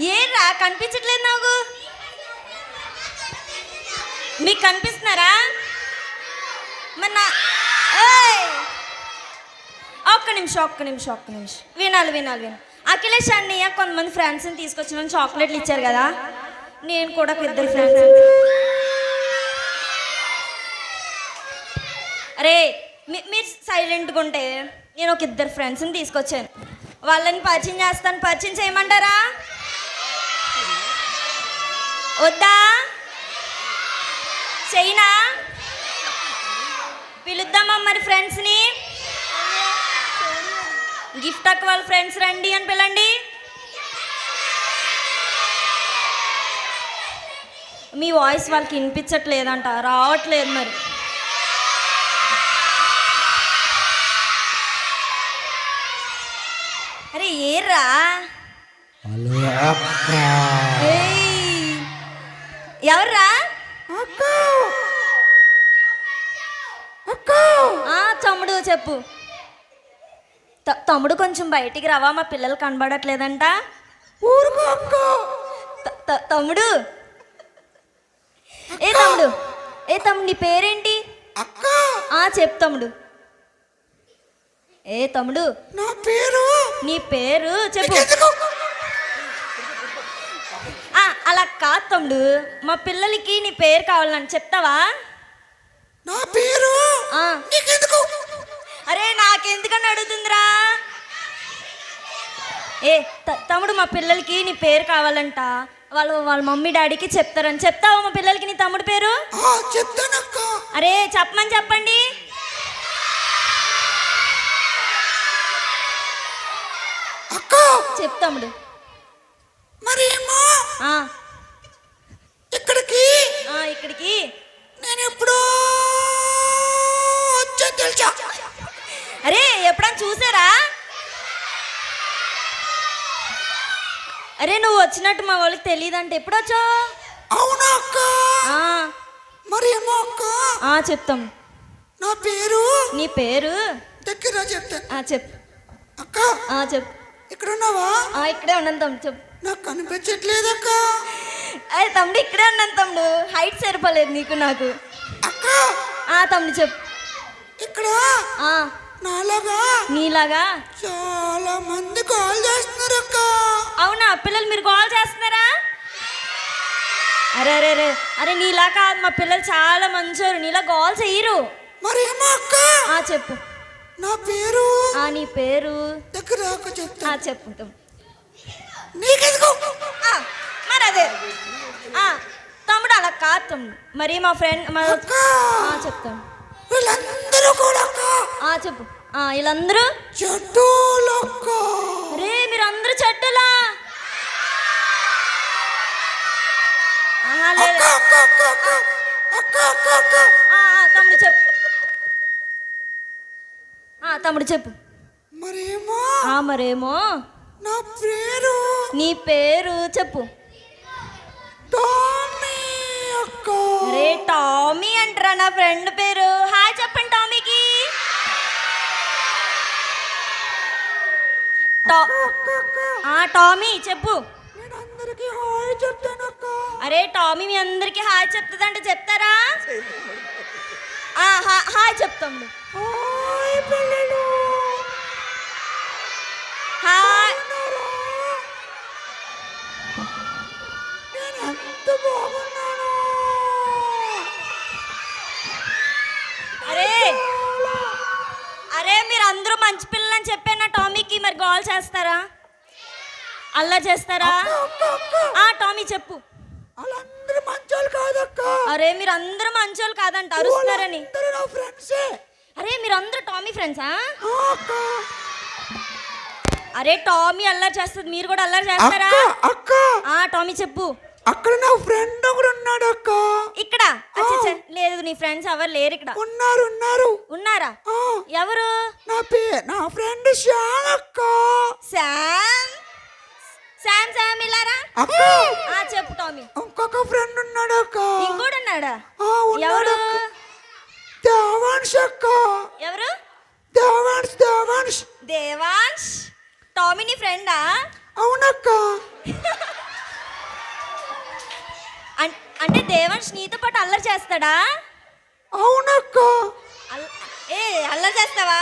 ఏరా కనిపించట్లేదు నాకు. మీకు కనిపిస్తున్నారా? మన ఒక్క నిమిషం ఒక్క నిమిషం ఒక్క నిమిషం. వినాలి వినాలి వినాలి. అఖిలేష్ అన్నయ్య కొంతమంది ఫ్రెండ్స్ని తీసుకొచ్చిన చాక్లెట్లు ఇచ్చారు కదా. నేను కూడా ఒక ఇద్దరు ఫ్రెండ్స్ అరే మీ- మీరు సైలెంట్గా ఉంటే నేను ఒక ఇద్దరు ఫ్రెండ్స్ని తీసుకొచ్చాను. వాళ్ళని పరిచయం చేస్తాను. పరిచయం చేయమంటారా? వద్దా? చైనా పిలుద్దామా మరి ఫ్రెండ్స్ని? గిఫ్ట్ అక్క వాళ్ళ ఫ్రెండ్స్ రండి అని పిలండి. మీ వాయిస్ వాళ్ళకి వినిపించట్లేదంట రావట్లేదు మరి. అరే ఏర్రా? హలో అక్క! ఎవర్రా? ఆ, తమ్ముడు చెప్పు. తమ్ముడు కొంచెం బయటికి రావా మా పిల్లలు కనబడట్లేదంట. తమ్ముడు. ఏ తమ్ముడు. ఏ తమ్ముడు నీ పేరేంటి? అక్క. ఆ చెప్పు తమ్ముడు. ఏ తమ్ముడు. నా పేరు. నీ పేరు చెప్పు ఎందుకు ఆ, అలా కాదు తమ్ముడు మా పిల్లలకి నీ పేరు కావాలని చెప్తావా? నా పేరు? అరే నాకెందుకని అడుగుతుందిరా? ఏ తమ్ముడు మా పిల్లలకి నీ పేరు కావాలంట. వాళ్ళు వాళ్ళ మమ్మీ డాడీకి చెప్తారని చెప్తావా మా పిల్లలకి నీ తమ్ముడు పేరు? అరే చెప్పమని చెప్పండి. అక్క! చెప్ తమ్ముడు. మరేమో? ఆ, ఇక్కడికి. నేను ఎప్పుడో వచ్చా తెలుసా? అరే ఎప్పుడైనా చూసారా? అరే నువ్వు వచ్చినట్టు మా వాళ్ళకి తెలియదంటే ఎప్పుడు వచ్చావు అవునా అక్క? ఆ, మరేమో అక్క? ఆ, చెప్తాం. నా పేరు? నీ పేరు? దగ్గర చెప్తా. ఆ, చెప్పు అక్క? ఆ, చెప్పు ఇక్కడ ఉన్నావా ఆ, ఇక్కడే తమ్ముడు చెప్పు నాకు కనిపించట్లేదు అక్క. అరే తమ్ముడు ఇక్కడే ఉన్నాను తమ్ముడు. హైట్ సరిపోలేదు నీకు నాకు. అక్క! ఆ తమ్ముడు చెప్పు. ఇక్కడ ఆ. నాలాగా నీలాగా? చాలా మంది కాల్ చేస్తున్నారు అక్క. అవునా? పిల్లలు మీరు కాల్ చేస్తున్నారా? అరే అరే అరే. అరే నీలా కాదు. మా పిల్లలు చాలా మంచోరు. నీలా కాల్ చెయ్యరు మరేమో అక్క? ఆ చెప్పు. నా పేరు? ఆ నీ పేరు? దగ్గర చెప్తా. ఆ చెప్పు తమ్ముడు. నీకెందుకు? ఆ, తమ్ముడు అలా కాదు తమ్ముడు. మరి మా ఫ్రెండ్ మా చెప్తాను. వీళ్ళందరూ కూడా చెప్పు. వీళ్ళందరూ? చెడ్డోళ్ళు అక్క! అరే మీరు అందరూ చెట్టులా తమ్ముడు చెప్పు. ఆ, తమ్ముడు చెప్పు. మరేమో? ఆ మరేమో? నా పేరు? నీ పేరు చెప్పు టామీ అక్క రే టామీ అంటారా నా ఫ్రెండ్ పేరు? హాయ్ చెప్పండి టామీకి. టామీ చెప్పు. అరే టామీ మీ అందరికి హాయ్ చెప్తుందంటే చెప్తారా? హాయ్ చెప్తాము అల్లా చేస్తారా ఆ టామీ చెప్పు. వాళ్ళందరూ మంచోళ్ళు కాదక్క. అరే మీరు అందరూ మంచోళ్ళు కాదంట అరుస్తున్నారని. అరే మీరు అందరూ టామీ ఫ్రెండ్సా అరే టామీ అల్లరి చేస్తుంది మీరు కూడా అల్లరి చేస్తారా? అక్క ఆ టామీ చెప్పు. అక్కడ నా ఫ్రెండ్ ఒకడు ఉన్నాడు అక్క. ఇక్కడ? లేదు నీ ఫ్రెండ్స్ ఎవరు లేరు ఇక్కడ. ఉన్నారు ఉన్నారు. ఉన్నారా? ఎవరు? నా పే నా ఫ్రెండ్ శ్యామ్ అక్క. శామ్ శామ్ శామ్ ఇలారా? అక్క! ఆ చెప్పు టామీ ఇంకొక ఫ్రెండ్ ఉన్నాడు అక్క. ఇంకోడు ఉన్నాడా? ఆ, ఉన్నాడు ఎవరు? అక్క. దేవాంశ్ అక్క. ఎవరు? దేవాంశ్ దేవాంశ్ దేవాంశ్ టామీ నీ ఫ్రెండా అవునక్క. అంటే దేవంశ్ నీతో పాటు అల్లరి చేస్తాడా? అవునక్క. అల్- ఏ అల్లరి చేస్తావా?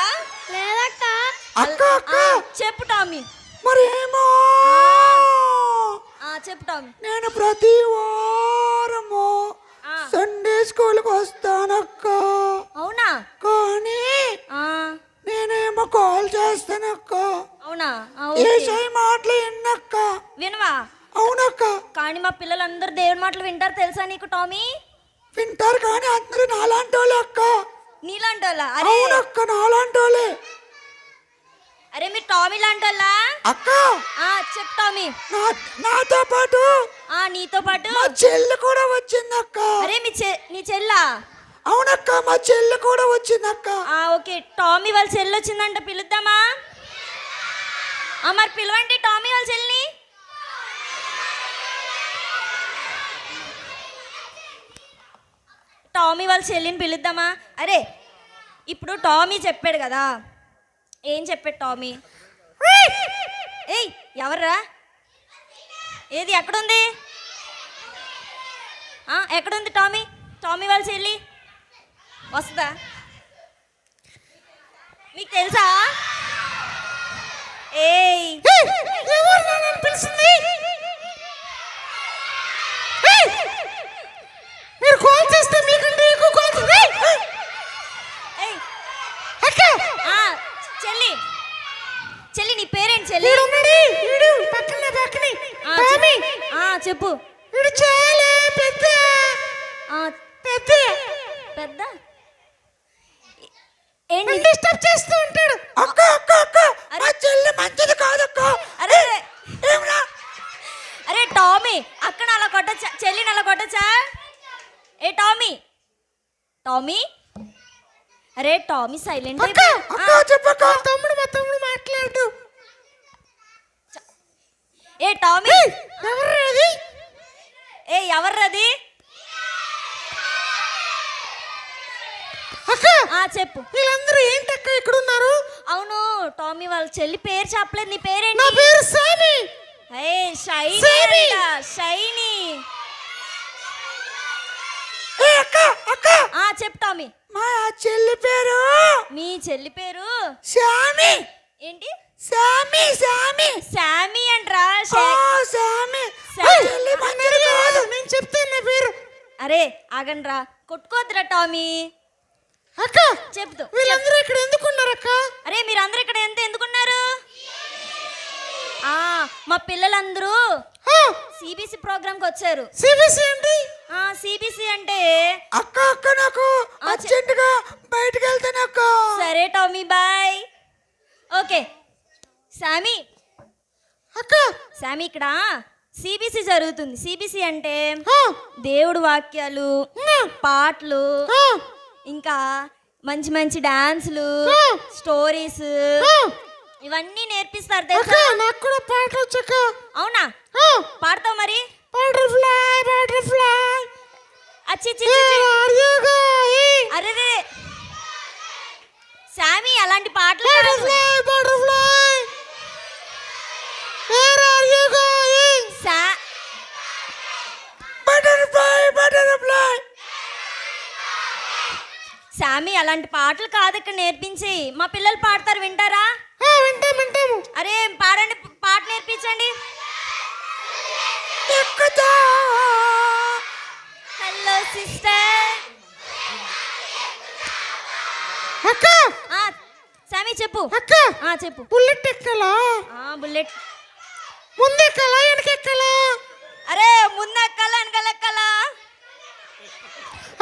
లేదక్క. అక్క అక్క. చెప్పు టామీ మరేమో? టామీ నేను ప్రతి వారము. సండే స్కూల్కి వస్తానక్క. అవునా? కానీ నేనేమో కాల్ చేస్తానక్క. అవునా. ఏసై మాటలు విన్నక్క. వినవా? అవునక్క. కానీ మా పిల్లలందరూ దేవుడి మాటలు వింటారు తెలుసా నీకు టామీ? వింటారు కానీ అందరూ నాలాంటి వాళ్ళే అక్క. నీలాంటి వాళ్ళ అరే. అవునక్క నాలాంటి వాళ్ళే అరే మీరు టామీ లాంటి వాళ్ళా అక్క! ఆ, చెప్పు టామీ. నాతో పాటు ఆ నీతో పాటు. మా చెల్లి కూడా వచ్చిందక్క. అరే మీ చె నీ చెల్లా? అవునక్క మా చెల్లి కూడా వచ్చిందక్క. ఆ ఓకే. టామీ వాళ్ళ చెల్లి వచ్చిందంట పిలుద్దామా? మరి పిలవండి టామీ వాళ్ళ చెల్లిని. టామీ వాళ్ళ చెల్లిని పిలుద్దామా? అరే ఇప్పుడు టామీ చెప్పాడు కదా. ఏం చెప్పాడు టామీ? ఏయ్ ఎవర్రా? ఏది ఎక్కడుంది? ఎక్కడుంది టామీ? టామీ వాళ్ళ చెల్లి? వస్తుందా? మీకు తెలుసా? ఏయ్. మీరు కాల్ చేస్తే మీకంటే ఎక్కువ కాల్ ఏయ్. అక్క! ఆ, చెల్లి. చెల్లి నీ పేరేంటి చెల్లి? వీడు పక్కనే పక్కనే. చెప్పు. ఆ, చెప్పు. వీడు చాలా పెద్ద. ఆ, పెద్ద. పెద్ద? ఏంటి? డిస్టర్బ్ చేస్తూ ఉంటాడు. అక్క అక్క అక్క. మా చెల్లి మంచిది కాదక్క. అరే. ఏమరా? అరే టామీ అక్కడ అలా కొట్టచ్చా? చెల్లిని అలా కొట్టచ్చా? ఏ టామీ. టామీ? అరే టామీ సైలెంట్ చెప్పక్క తమ్ముడు మా తమ్ముడు మాట్లాడు. ఏ టామీ! ఎవరు అది? ఏ ఎవర్రది ఆ చెప్పు. వీళ్ళందరూ ఏంటక్క ఇక్కడ ఉన్నారు అవును టామీ వాళ్ళ చెల్లి పేరు చెప్పలేదు. నీ పేరేంటి? నా పేరు సామి. ఏ షైనీ షైనీ. ఏ అక్క అక్క. ఆ చెప్పు టామీ. మా చెల్లి పేరు? మీ చెల్లి పేరు? సామి ఏంటి? సామి సామి శామీ అంట్రా ఓ శా- సామి సా- మా చెల్లి మంచిది కాదు. నేను చెప్తాను పేరు అరే ఆగండ్రా. కొట్టుకోద్దురా టామీ. అక్క చెప్తూ. వీళ్ళందరూ ఇక్కడ ఎందుకున్నారు అక్క? అరే మీరందరూ ఇక్కడ ఎంత ఎందుకున్నారు? ఆ మా పిల్లలందరూ సిబిసి ప్రోగ్రామ్కి వచ్చారు. సిబిసి ఏంటి? సిబిసి అంటే అక్క అక్క నాకు అర్జెంట్గా బయటకు వెళ్తాను అక్క. సరే టామీ బాయ్ ఓకే శామీ అక్క. శామీ ఇక్కడ సిబిసి జరుగుతుంది. సిబిసి అంటే దేవుడు వాక్యాలు పాటలు ఇంకా మంచి మంచి డాన్సులు. స్టోరీస్. ఇవన్నీ నేర్పిస్తారు తెలుసా నాకు కూడా పాట వచ్చక్క అవునా పాడతావు మరి బటర్ఫ్లై బటర్ఫ్లై అచ్చి చి, చి, చి. అరే రే శామీ అలాంటి పాటలు కాదు. Butterfly butterfly where are you going శా బటర్ఫ్లై బటర్ఫ్లై శామీ అలాంటి పాటలు కాదు ఇక్కడ నేర్పించి. మా పిల్లలు పాడతారు వింటారా? వింటాం వింటాము. అరే పాడండి పాట నేర్పించండి. హలో సిస్టర్ అక్క. శామీ చెప్పు. అక్క. ఆ చెప్పు. బుల్లెట్ ఎక్కలా? బుల్లెట్. ముందెక్కలా వెనకెక్కలా? అరే ముందు ఎక్కాల వెనకాల ఎక్కాలా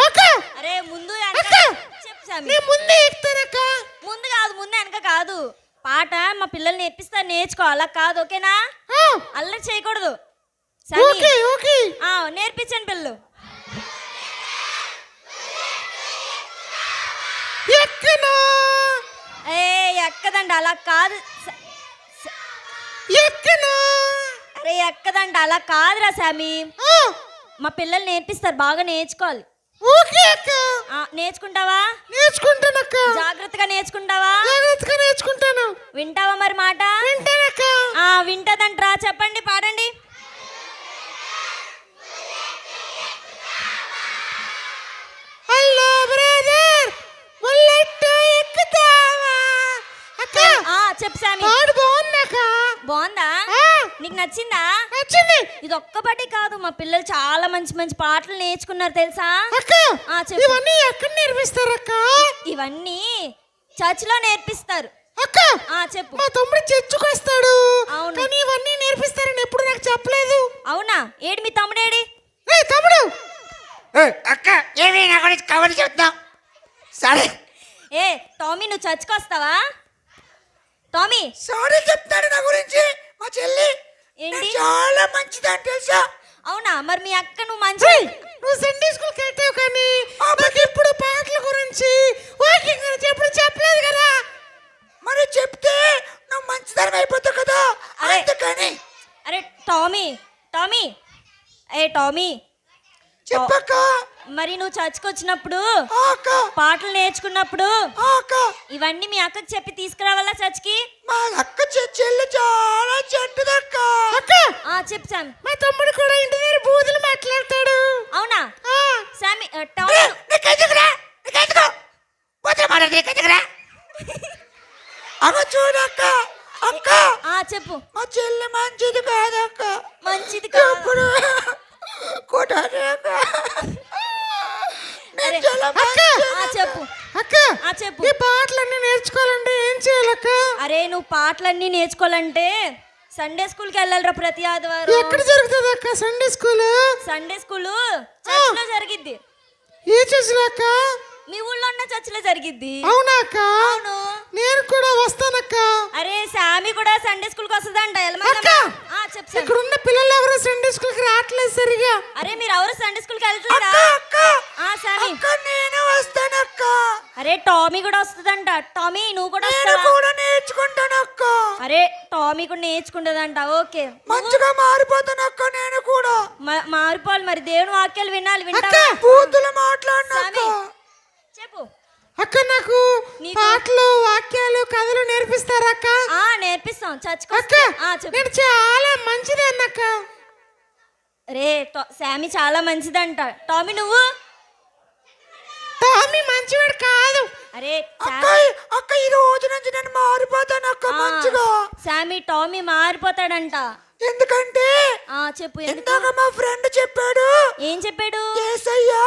అక్క. అరే ముందు! వెనక నీ ముందే ఎక్కుతానక్క ముందు కాదు ముందు వెనక కాదు. పాట మా పిల్లలు నేర్పిస్తారు నేర్చుకో అలా కాదు ఓకేనా? అల్లరి చేయకూడదు. Okay okay. ఆ, నేర్పించండి పిల్లలు. ఏ ఎక్కదండి అలా కాదు. అరే ఎక్కదండి అలా కాదురా ఆ, మా పిల్లలు నేర్పిస్తారు బాగా నేర్చుకోవాలి. నేర్చుకుంటావా? నేర్చుకుంటానక్క. జాగ్రత్తగా నేర్చుకుంటావా? జాగ్రత్తగా నేర్చుకుంటాను. వింటావా మరి మాట? వింటానక్క. ఆ వింటదంట్రా చెప్పండి పాడండి. Hello brother. బుల్లెట్ ఎక్కుతావా? అక్క. ఆ చెప్పు సామి. పాడు బాగుందక్క. బాగుందా? నీకు నచ్చిందా? నచ్చింది. ఇది ఒక్కపాటి కాదు మా పిల్లలు చాలా మంచి మంచి పాటలు నేర్చుకున్నారు తెలుసా? అక్క ఆ, చెప్పు. ఇవన్నీ ఎక్కడ నేర్పిస్తారు అక్క? ఇవన్నీ చర్చిలో నేర్పిస్తారు. అక్క ఆ చెప్పు. మా తమ్ముడు చర్చకు వస్తాడు. అవును. కానీ ఇవన్నీ నేర్పిస్తారని ఎప్పుడు నాకు చెప్పలేదు. అవునా? ఏడు మీ తమ్ముడేడి ఏ తమ్ముడు! అక్క ఏమి నా గురించి కవర్ చెప్తాం సరే. ఏ టామీ నువ్వు చర్చ్కి వస్తావా? టామీ! సారీ చెప్తాడు నా గురించి. మా చెల్లి ఏంటి? చాలా మంచిదని తెలుసా? అవునా? మరి మీ అక్క నువ్వు మంచి నువ్వు సండే స్కూల్కి వెళ్తావు కానీ? నాకు ఎప్పుడు పాటల గురించి వాకింగ్ గురించి ఎప్పుడు చెప్పలేదు కదా? మరి చెప్తే నువ్వు మంచిదనం అయిపోతావు కదా? అరే. అందుకని. అరే టామీ టామీ ఏ టామీ చెప్పక్క మరి నువ్వు చర్చ్కి వచ్చినప్పుడు పాటలు నేర్చుకున్నప్పుడు ఇవన్నీ మీ అక్కకి చెప్పి తీసుకురావాలా చర్చ్కి? మా అక్క చె- చెల్లి చాలా చెడ్డదక్క. అక్క! ఆ చెప్పు సామ్. మా తమ్ముడు కూడా ఇంటి దగ్గర బూతులు మాట్లాడతాడు. అవునా? ఆ, సామి నీకెందుకురా అగ చూడక్క అక్క ఆ చెప్పు. మా చెల్లి మంచిది కాదక్క. మంచిది కాదు. చెప్పు. అక్క! ఆ చెప్పు. ఈ పాటలన్నీ నేర్చుకోవాలంటే ఏం చేయాలక్క? అరే నువ్వు పాటలన్నీ నేర్చుకోవాలంటే సండే స్కూల్కి వెళ్ళాలిరా ప్రతి ఆదివారం. ఎక్కడ జరుగుతుంది అక్క సండే స్కూల్ సండే స్కూల్ చర్చిలో జరిగిద్ది. ఏ చేసినాక మీ ఊళ్ళో ఉన్న చర్చిలో జరిగిద్ది. అవునా అక్క? అవును. నేను కూడా వస్తానక్క. అరే సామి కూడా సండే స్కూల్కి వస్తుందంట. అక్క! చెప్పు. ఇక్కడ ఉన్న పిల్లలు ఎవరు సండే స్కూల్కి రావట్లేదు సరిగా. అరే మీరు ఎవరు సండే స్కూల్కి వెళ్తున్నారా? అక్క ఆ సామి. అక్క నేను వస్తానక్క అరే టామీ కూడా వస్తుందంట. టామీ నువ్వు కూడా నేను కూడా నేర్చుకుంటానక్క అరే టామీ కూడా నేర్చుకుంటుందంట. ఓకే. మంచిగా మారిపోతానక్క నేను కూడా. మారిపోవాలి మరి. దేవుని వాక్యాలు వినాలి వింటావా? బూతులు మాట్లాడినక్క సామి చెప్పు. అక్క నాకు పాటలు వాక్యాలు కథలు నేర్పిస్తారా అక్క ఆ నేర్పిస్తాం. చర్చ్కి అక్క నేను చాలా మంచిది అన్నక్క. రే శామి చాలా మంచిదంట. టామీ నువ్వు? టామీ మంచివాడు కాదు. అరే అక్క అక్క ఈ రోజు నుంచి నేను మారిపోతానక్క ఆ, మంచిగా. శామి టామీ మారిపోతాడంట. ఎందుకంటే ఆ చెప్పు ఎందుకు? ఇందాక మా ఫ్రెండ్ చెప్పాడు. ఏం చెప్పాడు? ఏసయ్యా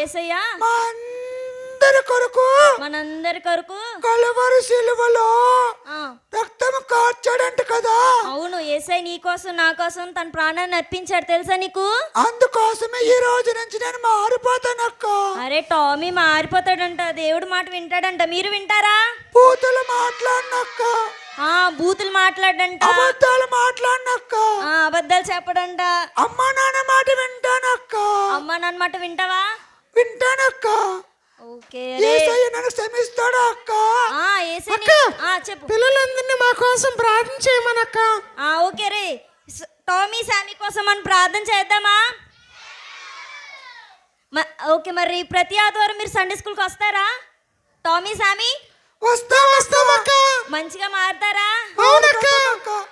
ఏసయ్యా? మా అందరి కొరకు మనందరి కొరకు. కలవరు సిలువలో రక్తం కార్చాడంట కదా. అవును ఏసై నీ కోసం నా కోసం తన ప్రాణాన్ని అర్పించాడు తెలుసా నీకు? అందుకోసమే ఈ రోజు నుంచి నేను మారిపోతానక్క అరే టామీ మారిపోతాడంట దేవుడు మాట వింటాడంట. మీరు వింటారా? పూతలు మాట్లాడినక్క ఆ బూతులు మాట్లాడంట. అబద్ధాలు మాట్లాడినక్క ఆ అబద్ధాలు చెప్పడంట. అమ్మా నాన్న మాట వింటానక్క అమ్మ నాన్న మాట వింటావా? వింటానక్క ఓకే రే ఏసయ్య నన్ను క్షమిస్తాడా అక్క? ఆ ఏసై అక్క! నీ- ఆ చెప్పు. పిల్లలందరినీ మా కోసం ప్రార్థన చేయమనక్క ఆ ఓకే రే స- టామీ శామీ కోసం మనం ప్రార్థన చేద్దామా? ఓకే మరి ప్రతి ఆదివారం మీరు సండే స్కూల్కి వస్తారా? Tommy Sammy? వస్తా వస్తామక్క మంచిగా మారుతారా? అవునక్క.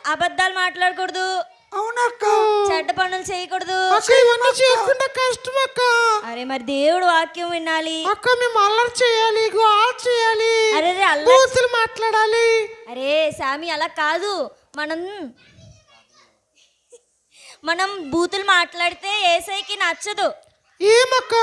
అబద్ధాలు మాట్లాడకూడదు. అవునక్క. చెడ్డ పనులు చేయకూడదు. అక్క ఇవన్నీ చేయకుండా కష్టం అక్క అరే మరి దేవుడు వాక్యం వినాలి. అక్క మేము అల్లరి చేయాలి గోల్ చేయాలి. అరే రే అల్ల బూతులు మాట్లాడాలి. అరే శామి అలా కాదు. మనం మనం బూతులు మాట్లాడితే ఏసైకి నచ్చదు. ఏమక్క?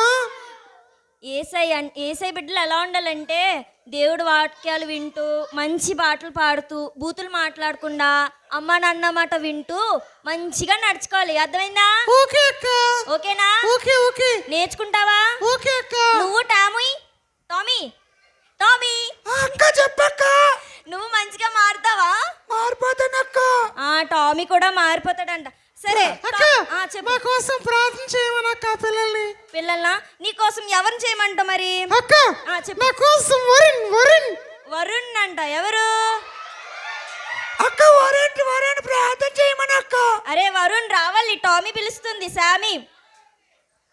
ఏసై ఏసై బిడ్డలు ఎలా ఉండాలంటే దేవుడు వాక్యాలు వింటూ మంచి పాటలు పాడుతూ బూతులు మాట్లాడకుండా అమ్మ నాన్న మాట వింటూ మంచిగా నడుచుకోవాలి. అర్థమైందా? ఓకే అక్క. ఓకేనా? Okay okay. నేర్చుకుంటావా? ఓకే అక్క. నువ్వు టామీ టామీ టామీ. అక్క చెప్పక్క. నువ్వు మంచిగా మారుతావా? మారిపోతానక్క. ఆ టామీ కూడా మారిపోతాడంట. సరే అక్క మా కోసం ప్రార్థన చేయమనక్క పిల్లల్ని. పిల్లల్నా? నీ కోసం ఎవరిని చేయమంటావు మరి? అక్క. నా కోసం వరుణ్ వరుణ్. వరుణ్ అంట ఎవరు? అక్క వరేంటి వరేంటి ప్రార్థన చేయమనక్క అరే వరుణ్ రావాలి టామీ పిలుస్తుంది శామీ.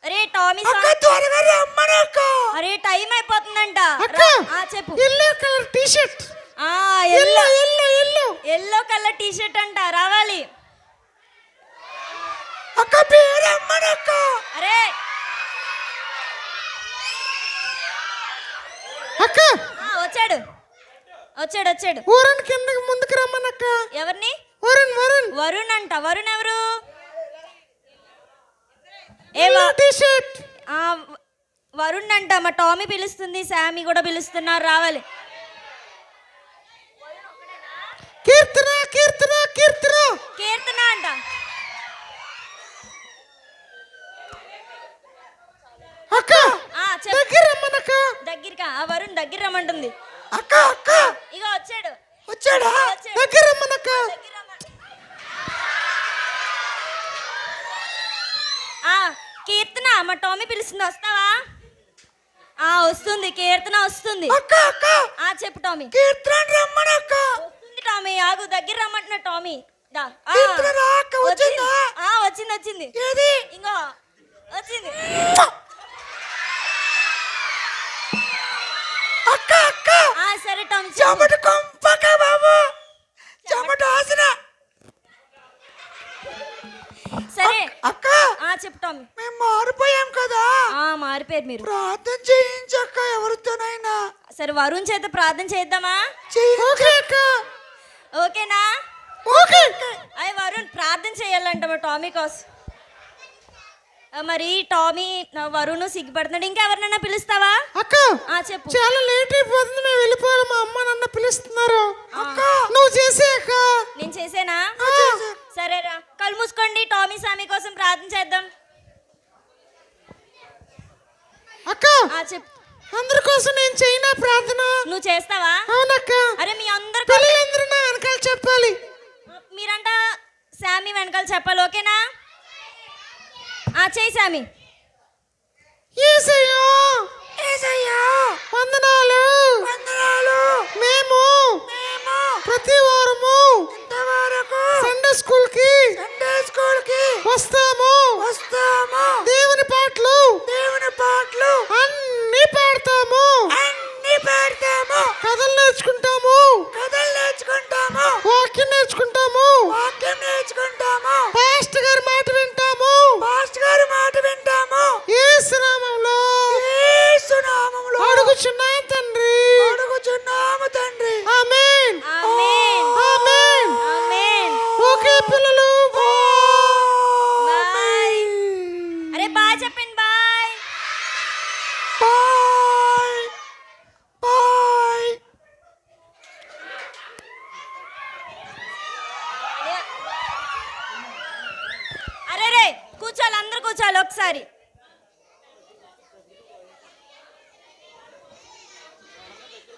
అరే టామీ అక్క త్వరగా రమ్మనక్క అరే టైం అయిపోతుందంట. అక్క ఆ చెప్పు. ఎల్లో కలర్ టీ షర్ట్ ఆ yellow yellow yellow yellow colour T shirt అంట రావాలి. అక్క అరే! వచ్చాడు. వచ్చాడు వచ్చాడు. వరుణ్ కిందకి ముందుకు రమ్మనక్క. ఎవరిని? వరుణ్ వరుణ్. ఎవరు? ఏ వ- టీ షర్ట్ ఆ, వ- వరుణ్ అంట. మా టామీ పిలుస్తుంది శామీ కూడా పిలుస్తున్నారు. రావాలి. కీర్తన కీర్తన కీర్తన. కీర్తన అంట అక్క ఆ, చెప్పు దగ్గర రమ్మనక్క దగ్గరకా ఆ వరుణ్ దగ్గర రమ్మంటుంది. అక్క అక్క! ఇక వచ్చాడు. వచ్చాడా? దగ్గర రమ్మనక్క. ఆ, కీర్తన మా టామీ పిలుస్తుంది. వస్తావా? ఆ వస్తుంది. కీర్తన వస్తుంది. అక్క అక్క! ఆ చెప్పు టామీ. కీర్తన రమ్మనక్క. వస్తుంది టామీ. ఆగు దగ్గర రమ్మంటున్నా టామీ. దా. ఆ, కీర్తన రా అక్క, వచ్చిందా? ఆ వచ్చింది వచ్చింది. ఏది? ఇంకో వచ్చింది. సరే టామీ. చెమట కొంపక బాబు. చెమట ఆసన. సరే. అక్క. ఆ చెప్పు టామీ మేము మారిపోయాం కదా. ఆ మారిపోయారు మీరు. ప్రార్థన చేయించక్క ఎవరితోనైనా. సరే వరుణ్ చేత ప్రార్థన చేద్దామా? ఓకే అక్క. ఓకేనా? ఓకే అయ్య వరుణ్ ప్రార్థన చేయాలంట మా టామీ కోసం? మరి టామీ వరుణ్ సిగ్గుపడుతున్నాడు. ఇంకా ఎవరినైనా పిలుస్తావా? అక్క ఆ చెప్పు. చాలా లేట్ అయిపోతుంది మేము వెళ్ళిపోవాలి. మా అమ్మ నన్ను పిలుస్తున్నారు. అక్క నువ్వు చేసే అక్క. నేను చేసేనా. సరేరా కళ్ళు మూసుకోండి. టామీ సామి కోసం ప్రార్థన చేద్దాం. అక్క ఆ చెప్పు. అందరి కోసం నేను చేయనా ప్రార్థన? నువ్వు చేస్తావా? అవునక్క. అరే మీ అందరు పిల్లలందరూ నా వెనకాల చెప్పాలి. మీరంట శామీ వెనకాల చెప్పాలి ఓకేనా? ఏసయ్యా వందనాలు. వందనాలు. మేము మేము ప్రతి వారము ఇంతవరకు సండే స్కూల్కి సండే స్కూల్కి వస్తాము. వస్తాము. దేవుని పాటలు దేవుని పాటలు అన్ని పాడతాము. అన్ని పాడతాము. కథలు నేర్చుకుంటాము. కథలు నేర్చుకుంటాము. వాక్యం నేర్చుకుంటాము. వాక్యం నేర్చుకుంటాము.